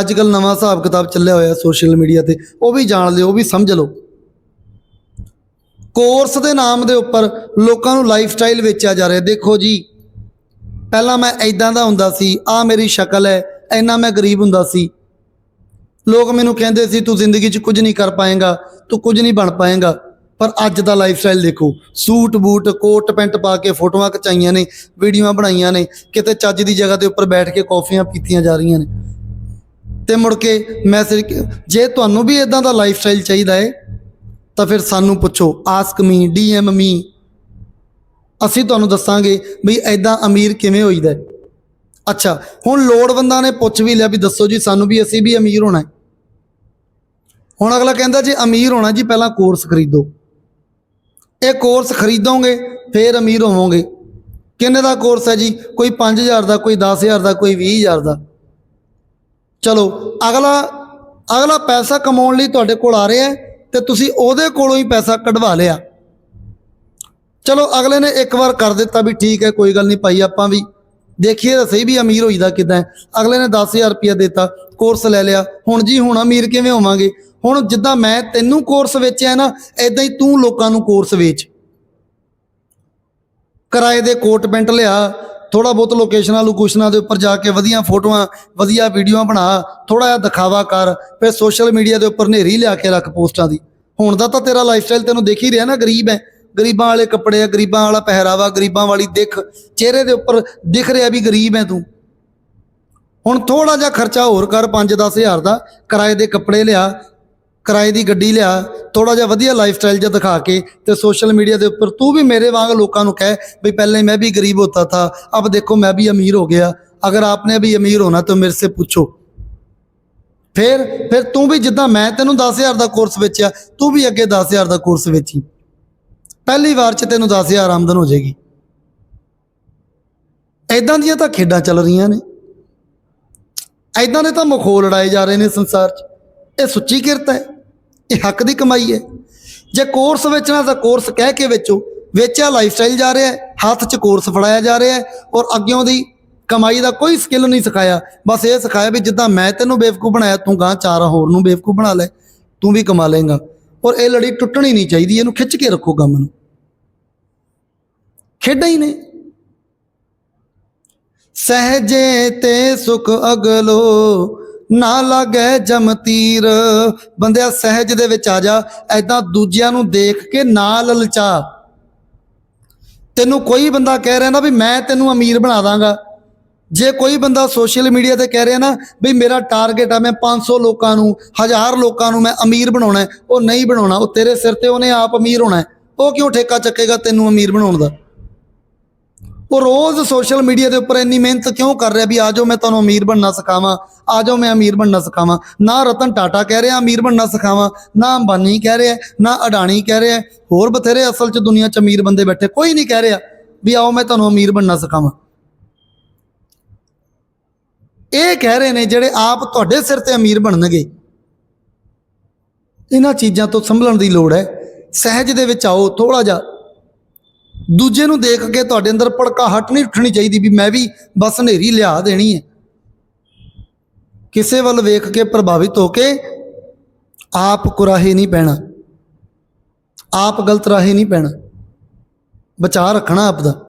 ਅੱਜ ਕੱਲ ਨਵਾਂ ਹਿਸਾਬ ਕਿਤਾਬ ਚੱਲਿਆ ਹੋਇਆ ਸੋਸ਼ਲ ਮੀਡੀਆ ਤੇ, ਉਹ ਵੀ ਜਾਣ ਲਿਓ, ਉਹ ਵੀ ਸਮਝ ਲਓ। ਕੋਰਸ ਦੇ ਨਾਮ ਦੇ ਉੱਪਰ ਲੋਕਾਂ ਨੂੰ ਲਾਈਫ ਸਟਾਈਲ ਵੇਚਿਆ ਜਾ ਰਿਹਾ। ਦੇਖੋ ਜੀ, ਪਹਿਲਾਂ ਮੈਂ ਐਦਾਂ ਦਾ ਹੁੰਦਾ ਸੀ ਆ ਮੇਰੀ ਸ਼ਕਲ ਹੈ, ਇੰਨਾ ਮੈਂ ਗਰੀਬ ਹੁੰਦਾ ਸੀ। ਲੋਕ ਮੈਨੂੰ ਕਹਿੰਦੇ ਸੀ, ਤੂੰ ਜ਼ਿੰਦਗੀ 'ਚ ਕੁਝ ਨਹੀਂ ਕਰ ਪਾਏਗਾ, ਤੂੰ ਕੁਝ ਨਹੀਂ ਬਣ ਪਾਏਗਾ। ਪਰ ਅੱਜ ਦਾ ਲਾਈਫ ਸਟਾਈਲ ਦੇਖੋ, ਸੂਟ, ਬੂਟ, ਕੋਟ, ਪੈਂਟ ਪਾ ਕੇ ਫੋਟੋਆਂ ਖਿਚਾਈਆਂ ਨੇ, ਵੀਡੀਓਆਂ ਬਣਾਈਆਂ ਨੇ, ਕਿਤੇ ਚੱਜ ਦੀ ਜਗ੍ਹਾ ਦੇ ਉੱਪਰ ਬੈਠ ਕੇ ਕੌਫੀਆਂ ਪੀਤੀਆਂ ਜਾ ਰਹੀਆਂ ਨੇ। ਤੇ ਮੁੜ ਕੇ ਮੈਸੇਜ ਜੇ ਤੁਹਾਨੂੰ ਵੀ ਇਦਾਂ ਦਾ ਲਾਈਫ ਸਟਾਈਲ ਚਾਹੀਦਾ ਹੈ ਤਾਂ ਫਿਰ ਸਾਨੂੰ ਪੁੱਛੋ ਆਸਕ ਮੀ ਡੀਐਮ ਮੀ ਅਸੀਂ ਤੁਹਾਨੂੰ ਦੱਸਾਂਗੇ ਵੀ ਐਦਾਂ ਅਮੀਰ ਕਿਵੇਂ ਹੋਈਦਾ ਹੈ। ਅੱਛਾ, ਹੁਣ ਲੋੜਵੰਦਾਂ ਨੇ ਪੁੱਛ ਵੀ ਲਿਆ ਵੀ ਦੱਸੋ ਜੀ, ਸਾਨੂੰ ਵੀ ਅਸੀਂ ਵੀ ਅਮੀਰ ਹੋਣਾ ਹੈ ਹੁਣ ਅਗਲਾ ਕਹਿੰਦਾ, ਜੇ ਅਮੀਰ ਹੋਣਾ ਜੀ, ਪਹਿਲਾਂ ਕੋਰਸ ਖਰੀਦੋ। ਇਹ ਕੋਰਸ ਖਰੀਦੋਗੇ, ਫਿਰ ਅਮੀਰ ਹੋਵੋਗੇ। ਕਿੰਨੇ ਦਾ ਕੋਰਸ ਹੈ ਜੀ? ਕੋਈ 5000 ਦਾ, ਕੋਈ 10000 ਦਾ, ਕੋਈ 20000 ਦਾ। ਚਲੋ, ਅਗਲਾ ਅਗਲਾ ਪੈਸਾ ਕਮਾਉਣ ਲਈ ਤੁਹਾਡੇ ਕੋਲ ਆ ਰਿਹਾ ਹੈ ਤੇ ਤੁਸੀਂ ਉਹਦੇ ਕੋਲੋਂ ਹੀ ਪੈਸਾ ਕਢਵਾ ਲਿਆ। ਚਲੋ, ਅਗਲੇ ਨੇ ਇੱਕ ਵਾਰ ਕਰ ਦਿੱਤਾ ਵੀ ਠੀਕ ਹੈ, ਕੋਈ ਗੱਲ ਨਹੀਂ ਭਾਈ, ਆਪਾਂ ਵੀ ਦੇਖੀਏ ਤਾਂ ਸਹੀ ਵੀ ਅਮੀਰ ਹੋਈਦਾ ਕਿਦਾਂ ਅਗਲੇ ਨੇ 10000 ਰੁਪਇਆ ਦਿੱਤਾ ਕੋਰਸ ਲੈ ਲਿਆ। ਹੁਣ ਜੀ, ਹੁਣ ਅਮੀਰ ਕਿਵੇਂ ਹੋਵਾਂਗੇ? ਹੁਣ ਜਿੱਦਾਂ ਮੈਂ ਤੈਨੂੰ ਕੋਰਸ ਵੇਚਿਆ ਨਾ ਐਦਾਂ ਹੀ ਤੂੰ ਲੋਕਾਂ ਨੂੰ ਕੋਰਸ ਵੇਚ। ਕਿਰਾਏ ਦੇ ਕੋਟ ਪੈਂਟ ਲਿਆ ਥੋੜਾ ਬਹੁਤ ਲੋਕੇਸ਼ਨਾਂ ਲੋਕੇਸ਼ਨਾਂ ਦੇ ਉੱਪਰ ਜਾ ਕੇ ਵਧੀਆ ਫੋਟੋਆਂ, ਵਧੀਆ ਵੀਡੀਓਆਂ ਬਣਾ ਥੋੜਾ ਜਿਹਾ ਦਿਖਾਵਾ ਕਰ, ਫਿਰ ਸੋਸ਼ਲ ਮੀਡੀਆ ਦੇ ਉੱਪਰ ਨੇਰੀ ਲਿਆ ਕੇ ਰੱਖ ਪੋਸਟਾਂ ਦੀ। ਹੁਣ ਦਾ ਤਾਂ ਤੇਰਾ ਲਾਈਫ ਸਟਾਈਲ ਤੈਨੂੰ ਦੇਖ ਹੀ ਰਿਹਾ ਨਾ, ਗਰੀਬ ਹੈ ਗਰੀਬਾਂ ਵਾਲੇ ਕੱਪੜੇ ਆ, ਗਰੀਬਾਂ ਵਾਲਾ ਪਹਿਰਾਵਾ, ਗਰੀਬਾਂ ਵਾਲੀ ਦਿੱਖ। ਚਿਹਰੇ ਦੇ ਉੱਪਰ ਦਿਖ ਰਿਹਾ ਵੀ ਗਰੀਬ ਹੈ ਤੂੰ। ਹੁਣ ਥੋੜਾ ਜਿਹਾ ਖਰਚਾ ਹੋਰ ਕਰ 5-10 ਹਜ਼ਾਰ ਦਾ ਕਿਰਾਏ ਦੇ ਕੱਪੜੇ ਲਿਆ ਕਿਰਾਏ ਦੀ ਗੱਡੀ ਲਿਆ ਥੋੜਾ ਜਿਹਾ ਵਧੀਆ ਲਾਈਫ ਸਟਾਈਲ ਜਿਹਾ ਦਿਖਾ ਕੇ ਤੇ ਸੋਸ਼ਲ ਮੀਡੀਆ ਦੇ ਉੱਪਰ ਤੂੰ ਵੀ ਮੇਰੇ ਵਾਂਗ ਲੋਕਾਂ ਨੂੰ ਕਹਿ ਵੀ ਪਹਿਲੇ ਮੈਂ ਵੀ ਗਰੀਬ ਹੋਤਾ ਥਾ, ਅਬ ਦੇਖੋ ਮੈਂ ਵੀ ਅਮੀਰ ਹੋ ਗਿਆ, ਅਗਰ ਆਪਨੇ ਵੀ ਅਮੀਰ ਹੋਣਾ ਤਾਂ ਮੇਰੇ ਸੇ ਪੁੱਛੋ। ਫਿਰ ਫਿਰ ਤੂੰ ਵੀ ਜਿੱਦਾਂ ਮੈਂ ਤੈਨੂੰ 10000 ਦਾ ਕੋਰਸ ਵੇਚਿਆ, ਤੂੰ ਵੀ ਅੱਗੇ 10000 ਦਾ ਕੋਰਸ ਵੇਚੀ। ਪਹਿਲੀ ਵਾਰ 'ਚ ਤੈਨੂੰ 10000 ਆਮਦਨ ਹੋ ਜਾਏਗੀ। ਐਦਾਂ ਦੀਆਂ ਤਾਂ ਖੇਡਾਂ ਚੱਲ ਰਹੀਆਂ ਨੇ। ਐਦਾਂ ਦੇ ਤਾਂ ਮਖੌਲ ਲੜਾਏ ਜਾ ਰਹੇ ਨੇ ਸੰਸਾਰ 'ਚ। ਇਹ ਸੁੱਚੀ ਕਿਰਤ ਹੈ, ਇਹ ਹੱਕ ਦੀ ਕਮਾਈ ਹੈ। ਜੇ ਕੋਰਸ ਵੇਚਣਾ ਤਾਂ ਕੋਰਸ ਕਹਿ ਕੇ ਵੇਚੋ। ਵੇਚਿਆ ਲਾਈਫ ਸਟਾਈਲ ਜਾ ਰਿਹਾ ਹੈ, ਹੱਥ 'ਚ ਕੋਰਸ ਫੜਾਇਆ ਜਾ ਰਿਹਾ ਹੈ ਔਰ ਅੱਗਿਓਂ ਦੀ ਕਮਾਈ ਦਾ ਕੋਈ ਸਕਿੱਲ ਨਹੀਂ ਸਿਖਾਇਆ। ਬਸ ਇਹ ਸਿਖਾਇਆ ਵੀ ਜਿੱਦਾਂ ਮੈਂ ਤੈਨੂੰ ਬੇਵਕੂ ਬਣਾਇਆ, ਤੂੰ ਗਾਂ ਚਾਰ ਹੋਰ ਨੂੰ ਬੇਵਕੂ ਬਣਾ ਲੈ, ਤੂੰ ਵੀ ਕਮਾ ਲੇਗਾ ਔਰ ਇਹ ਲੜੀ ਟੁੱਟਣੀ ਨਹੀਂ ਚਾਹੀਦੀ, ਇਹਨੂੰ ਖਿੱਚ ਕੇ ਰੱਖੋ ਕੰਮ ਨੂੰ। ਖੇਡਾਂ ਹੀ ਨੇ। ਸਹਜੇ ਤੇ ਸੁਖ ਅਗਲੋ ਨਾ ਲਾਗੇ ਜਮਤੀਰ ਬੰਦਿਆ, ਸਹਿਜ ਦੇ ਵਿੱਚ ਆ ਜਾ। ਐਦਾਂ ਦੂਜਿਆਂ ਨੂੰ ਦੇਖ ਕੇ ਨਾ ਲਲਚਾ। ਤੈਨੂੰ ਕੋਈ ਬੰਦਾ ਕਹਿ ਰਿਹਾ ਨਾ ਵੀ ਮੈਂ ਤੈਨੂੰ ਅਮੀਰ ਬਣਾ ਦਾਂਗਾ। ਜੇ ਕੋਈ ਬੰਦਾ ਸੋਸ਼ਲ ਮੀਡੀਆ ਤੇ ਕਹਿ ਰਿਹਾ ਨਾ ਵੀ ਮੇਰਾ ਟਾਰਗੇਟ ਆ, ਮੈਂ 500 ਲੋਕਾਂ ਨੂੰ, ਹਜ਼ਾਰ ਲੋਕਾਂ ਨੂੰ ਮੈਂ ਅਮੀਰ ਬਣਾਉਣਾ ਉਹ ਨਹੀਂ ਬਣਾਉਣਾ। ਉਹ ਤੇਰੇ ਸਿਰ ਤੇ ਉਹਨੇ ਆਪ ਅਮੀਰ ਹੋਣਾ ਉਹ ਕਿਉਂ ਠੇਕਾ ਚੱਕੇਗਾ ਤੈਨੂੰ ਅਮੀਰ ਬਣਾਉਣ ਦਾ? ਉਹ ਰੋਜ਼ ਸੋਸ਼ਲ ਮੀਡੀਆ ਦੇ ਉੱਪਰ ਇੰਨੀ ਮਿਹਨਤ ਕਿਉਂ ਕਰ ਰਿਹਾ ਵੀ ਆਜੋ ਮੈਂ ਤੁਹਾਨੂੰ ਅਮੀਰ ਬਣਨਾ ਸਿਖਾਵਾਂ ਆਜੋ ਮੈਂ ਅਮੀਰ ਬਣਨਾ ਸਿਖਾਵਾਂ। ਨਾ ਰਤਨ ਟਾਟਾ ਕਹਿ ਰਿਹਾ ਅਮੀਰ ਬਣਨਾ ਸਿਖਾਵਾਂ, ਨਾ ਅੰਬਾਨੀ ਕਹਿ ਰਿਹਾ, ਨਾ ਅਡਾਣੀ ਕਹਿ ਰਿਹਾ, ਹੋਰ ਬਥੇਰੇ ਅਸਲ 'ਚ ਦੁਨੀਆ 'ਚ ਅਮੀਰ ਬੰਦੇ ਬੈਠੇ, ਕੋਈ ਨਹੀਂ ਕਹਿ ਰਿਹਾ ਵੀ ਆਓ ਮੈਂ ਤੁਹਾਨੂੰ ਅਮੀਰ ਬਣਨਾ ਸਿਖਾਵਾਂ। ਇਹ ਕਹਿ ਰਹੇ ਨੇ ਜਿਹੜੇ ਆਪ ਤੁਹਾਡੇ ਸਿਰ ਤੇ ਅਮੀਰ ਬਣਨਗੇ, ਇਹਨਾਂ ਚੀਜ਼ਾਂ ਤੋਂ ਸੰਭਲਣ ਦੀ ਲੋੜ ਹੈ। ਸਹਿਜ ਦੇ ਵਿੱਚ ਆਓ ਥੋੜਾ ਜਿਹਾ ਦੂਜੇ ਨੂੰ ਦੇਖ ਕੇ ਤੁਹਾਡੇ ਅੰਦਰ ਭੜਕਾਹਟ ਨਹੀਂ ਉੱਠਣੀ ਚਾਹੀਦੀ ਵੀ ਮੈਂ ਵੀ ਬਸ ਹਨੇਰੀ ਲਿਆ ਦੇਣੀ ਹੈ। ਕਿਸੇ ਵੱਲ ਵੇਖ ਕੇ ਪ੍ਰਭਾਵਿਤ ਹੋ ਕੇ ਆਪ ਕੁਰਾਹੇ ਨਹੀਂ ਪੈਣਾ। ਆਪ ਗਲਤ ਰਾਹੇ ਨਹੀਂ ਪੈਣਾ। ਬਚਾ ਰੱਖਣਾ ਆਪ ਦਾ।